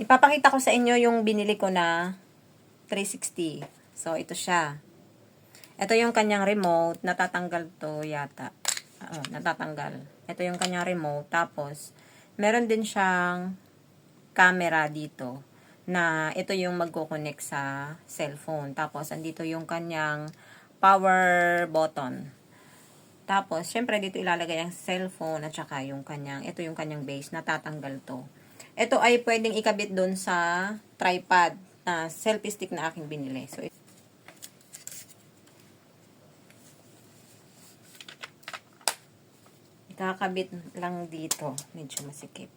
Ipapakita ko sa inyo yung binili ko na 360. So, ito siya. Ito yung kanyang remote. Natatanggal to yata. Oo, natatanggal. Ito yung kanyang remote. Tapos, meron din siyang camera dito na ito yung magko-connect sa cellphone. Tapos, andito yung kanyang power button. Tapos, syempre dito ilalagay ang cellphone at saka yung kanyang, ito yung kanyang base, natatanggal to. Ito ay pwedeng ikabit doon sa tripod na selfie stick na aking binili. So, ikakabit lang dito. Medyo masikip.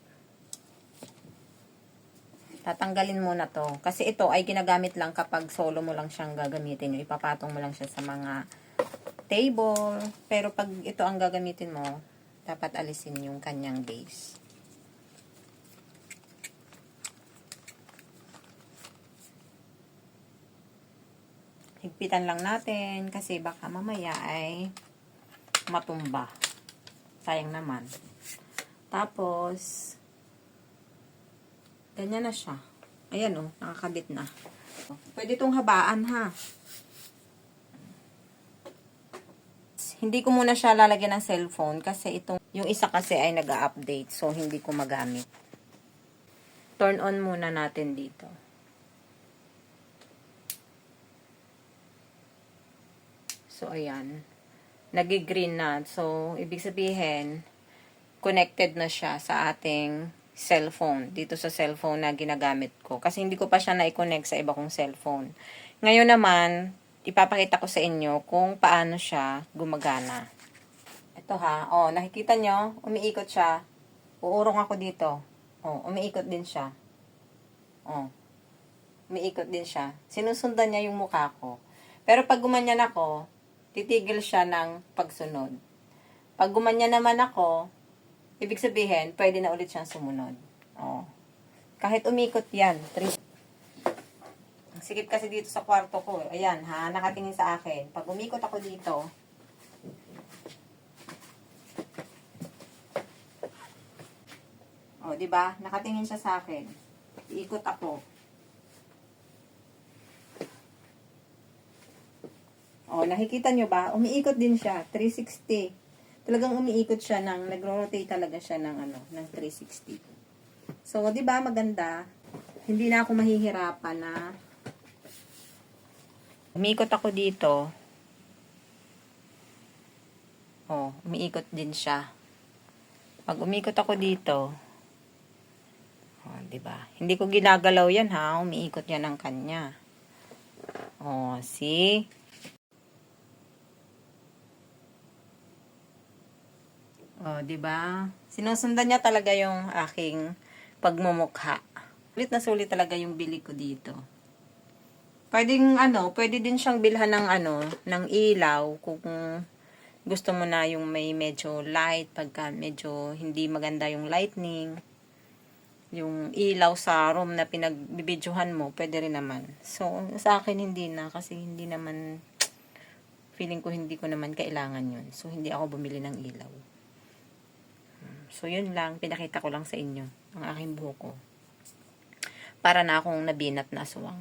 Tatanggalin muna to. Kasi ito ay ginagamit lang kapag solo mo lang siyang gagamitin. Ipapatong mo lang siya sa mga table. Pero pag ito ang gagamitin mo, dapat alisin yung kanyang base. Higpitan lang natin kasi baka mamaya ay matumba. Sayang naman. Tapos, ganyan na siya. Ayan oh, nakakabit na. Pwede itong habaan ha. Hindi ko muna siya lalagyan ng cellphone kasi itong, yung isa kasi ay nag-update so hindi ko magamit. Turn on muna natin dito. So, ayan. Nagi-green na. So, ibig sabihin, connected na siya sa ating cellphone. Dito sa cellphone na ginagamit ko. Kasi hindi ko pa siya na-connect sa iba kong cellphone. Ngayon naman, ipapakita ko sa inyo kung paano siya gumagana. Ito ha. Oh, nakikita nyo? Umiikot siya. Uurong ako dito. Oh, umiikot din siya. Oh. Umiikot din siya. Sinusundan niya yung mukha ko. Pero pag gumanyan ako, titigil siya ng pagsunod. Pag gumanyan naman ako, ibig sabihin, pwede na ulit siyang sumunod. Oh. Kahit umikot yan. Ang sikip kasi dito sa kwarto ko. Ayan, ha? Nakatingin sa akin. Pag umikot ako dito, oh, di ba? Nakatingin siya sa akin. Iikot ako. Oh, nakikita nyo ba? Umiikot din siya. 360. Talagang umiikot siya ng, nagro-rotate talaga siya ng ano, ng 360. So, di ba maganda? Hindi na ako mahihirapan na umiikot ako dito. Oh, umiikot din siya. Pag umikot ako dito, oh, di ba? Hindi ko ginagalaw yan ha, umiikot yan ng kanya. Oh, see? Oh, 'di ba? Sinusundan niya talaga yung aking pagmumukha. Sulit na sulit talaga yung bili ko dito. Pwedeng ano, pwede din siyang bilhan ng ano, ng ilaw kung gusto mo na yung may medyo light pagka medyo hindi maganda yung lightning. Yung ilaw sa room na pinagbibidyohan mo, pwede rin naman. So, sa akin hindi na kasi hindi naman feeling ko hindi ko naman kailangan yun. So, hindi ako bumili ng ilaw. So, yun lang. Pinakita ko lang sa inyo ang aking buhok ko. Para na akong nabinat na aswang.